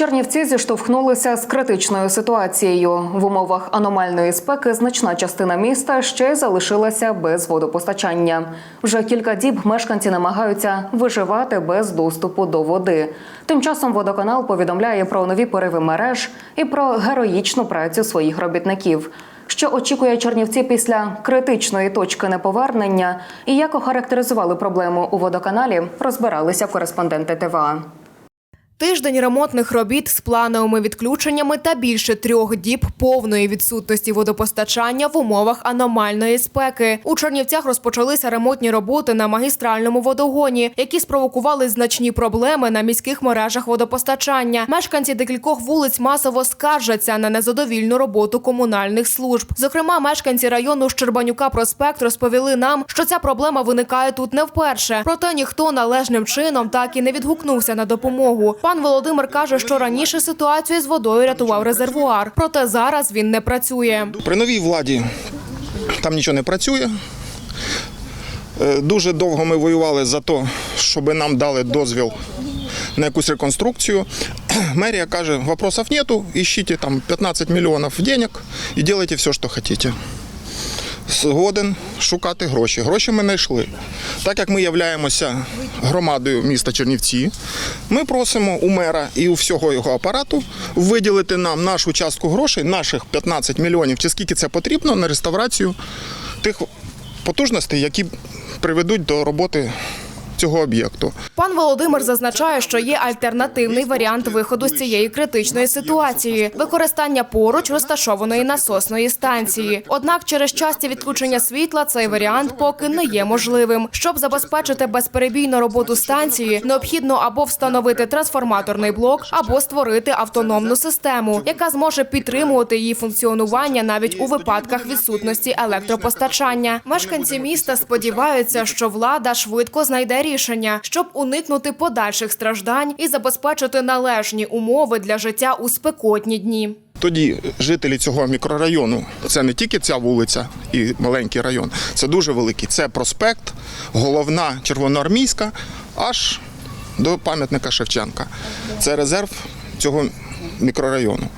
Чернівці зіштовхнулися з критичною ситуацією. В умовах аномальної спеки значна частина міста ще й залишилася без водопостачання. Вже кілька діб мешканці намагаються виживати без доступу до води. Тим часом водоканал повідомляє про нові пориви мереж і про героїчну працю своїх робітників. Що очікує Чернівці після критичної точки неповернення і як охарактеризували проблему у водоканалі, розбиралися кореспонденти ТВА. Тиждень ремонтних робіт з плановими відключеннями та більше трьох діб повної відсутності водопостачання в умовах аномальної спеки. У Чернівцях розпочалися ремонтні роботи на магістральному водогоні, які спровокували значні проблеми на міських мережах водопостачання. Мешканці декількох вулиць масово скаржаться на незадовільну роботу комунальних служб. Зокрема, мешканці району Щербанюка проспект розповіли нам, що ця проблема виникає тут не вперше. Проте ніхто належним чином так і не відгукнувся на допомогу. Пан Володимир каже, що раніше ситуацію з водою рятував резервуар, проте зараз він не працює. При новій владі там нічого не працює. Е, Дуже довго ми воювали за те, щоб нам дали дозвіл на якусь реконструкцію. Мерія каже, вопросов нету, ищите там 15 мільйонів денег і делайте все, що хочете. Згоден шукати гроші. Гроші ми знайшли. Так як ми являємося громадою міста Чернівці, ми просимо у мера і у всього його апарату виділити нам нашу частку грошей, наших 15 мільйонів, чи скільки це потрібно на реставрацію тих потужностей, які приведуть до роботи цього об'єкту. Пан Володимир зазначає, що є альтернативний варіант виходу з цієї критичної ситуації використання поруч розташованої насосної станції. Однак, через часті відключення світла цей варіант поки не є можливим. Щоб забезпечити безперебійну роботу станції, необхідно або встановити трансформаторний блок, або створити автономну систему, яка зможе підтримувати її функціонування навіть у випадках відсутності електропостачання. Мешканці міста сподіваються, що влада швидко знайде рішення, щоб уникнути подальших страждань і забезпечити належні умови для життя у спекотні дні. Тоді жителі цього мікрорайону, це не тільки ця вулиця і маленький район, це дуже великий. Це проспект, головна червоноармійська, аж до пам'ятника Шевченка. Це резерв цього мікрорайону.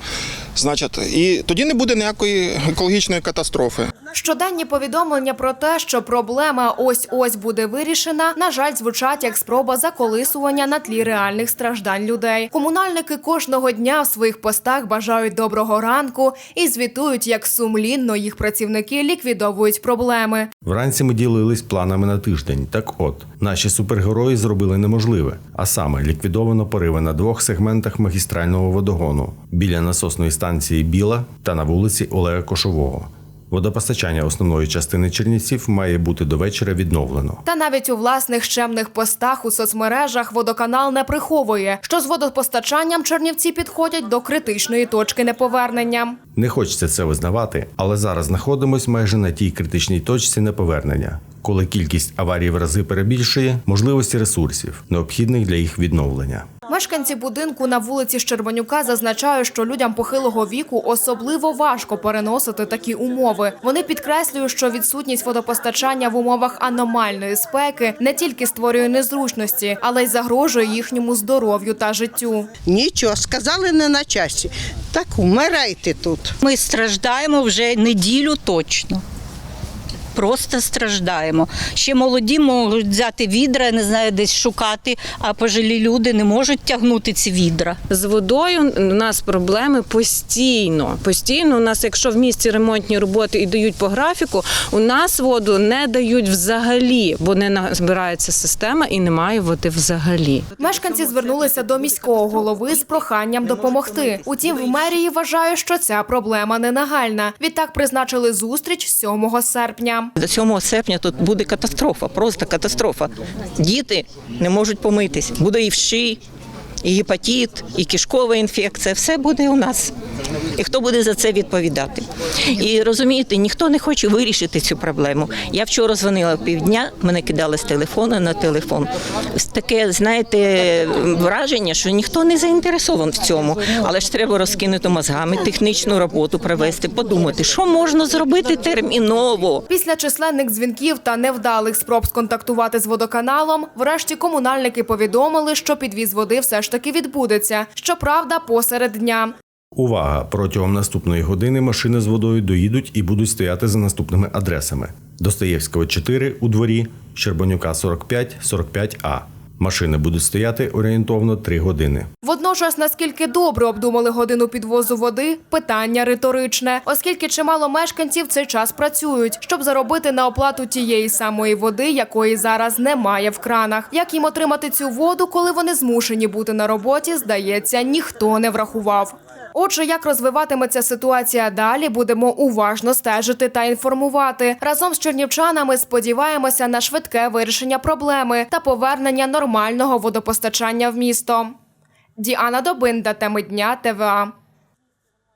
Значить, і тоді не буде ніякої екологічної катастрофи. Щоденні повідомлення про те, що проблема ось ось буде вирішена, на жаль, звучать як спроба заколисування на тлі реальних страждань людей. Комунальники кожного дня в своїх постах бажають доброго ранку і звітують, як сумлінно їх працівники ліквідовують проблеми. Вранці ми ділились планами на тиждень. Так от, наші супергерої зробили неможливе, а саме ліквідовано пориви на двох сегментах магістрального водогону біля насосної станції Біла та на вулиці Олега Кошового. Водопостачання основної частини Чернівців має бути до вечора відновлено. Та навіть у власних щемних постах у соцмережах водоканал не приховує, що з водопостачанням Чернівці підходять до критичної точки неповернення. Не хочеться це визнавати, але зараз знаходимось майже на тій критичній точці неповернення, коли кількість аварій в рази перебільшує можливості ресурсів, необхідних для їх відновлення. Мешканці будинку на вулиці Щербанюка зазначають, що людям похилого віку особливо важко переносити такі умови. Вони підкреслюють, що відсутність водопостачання в умовах аномальної спеки не тільки створює незручності, але й загрожує їхньому здоров'ю та життю. Нічого, сказали не на часі. Так умирайте тут. Ми страждаємо вже неділю точно. Просто страждаємо. Ще молоді можуть взяти відра, не знаю, десь шукати, а пожилі люди не можуть тягнути ці відра. З водою у нас проблеми постійно. Постійно у нас, якщо в місті ремонтні роботи і дають по графіку, у нас воду не дають взагалі, бо не збирається система і немає води взагалі. Мешканці звернулися до міського голови з проханням допомогти. Утім, в мерії вважають, що ця проблема не нагальна. Відтак призначили зустріч 7 серпня. До 7 серпня тут буде катастрофа, просто катастрофа. Діти не можуть помитись. Буде і вши, і гепатит, і кишкова інфекція. Все буде у нас. І хто буде за це відповідати? І розумієте, ніхто не хоче вирішити цю проблему. Я вчора дзвонила півдня, мене кидали з телефону на телефон. Таке, знаєте, враження, що ніхто не заінтересований в цьому. Але ж треба розкинути мозгами, технічну роботу провести, подумати, що можна зробити терміново. Після численних дзвінків та невдалих спроб сконтактувати з водоканалом, врешті комунальники повідомили, що підвіз води все ж таки відбудеться. Щоправда, посеред дня. Увага! Протягом наступної години машини з водою доїдуть і будуть стояти за наступними адресами: Достоєвського 4 у дворі, Щербанюка 45, 45А. Машини будуть стояти орієнтовно 3 години. Водночас, наскільки добре обдумали годину підвозу води, питання риторичне, оскільки чимало мешканців цей час працюють, щоб заробити на оплату тієї самої води, якої зараз немає в кранах. Як їм отримати цю воду, коли вони змушені бути на роботі, здається, ніхто не врахував. Отже, як розвиватиметься ситуація далі, будемо уважно стежити та інформувати. Разом з чернівчанами сподіваємося на швидке вирішення проблеми та повернення нормального водопостачання в місто. Діана Добинда, теми дня ТВА.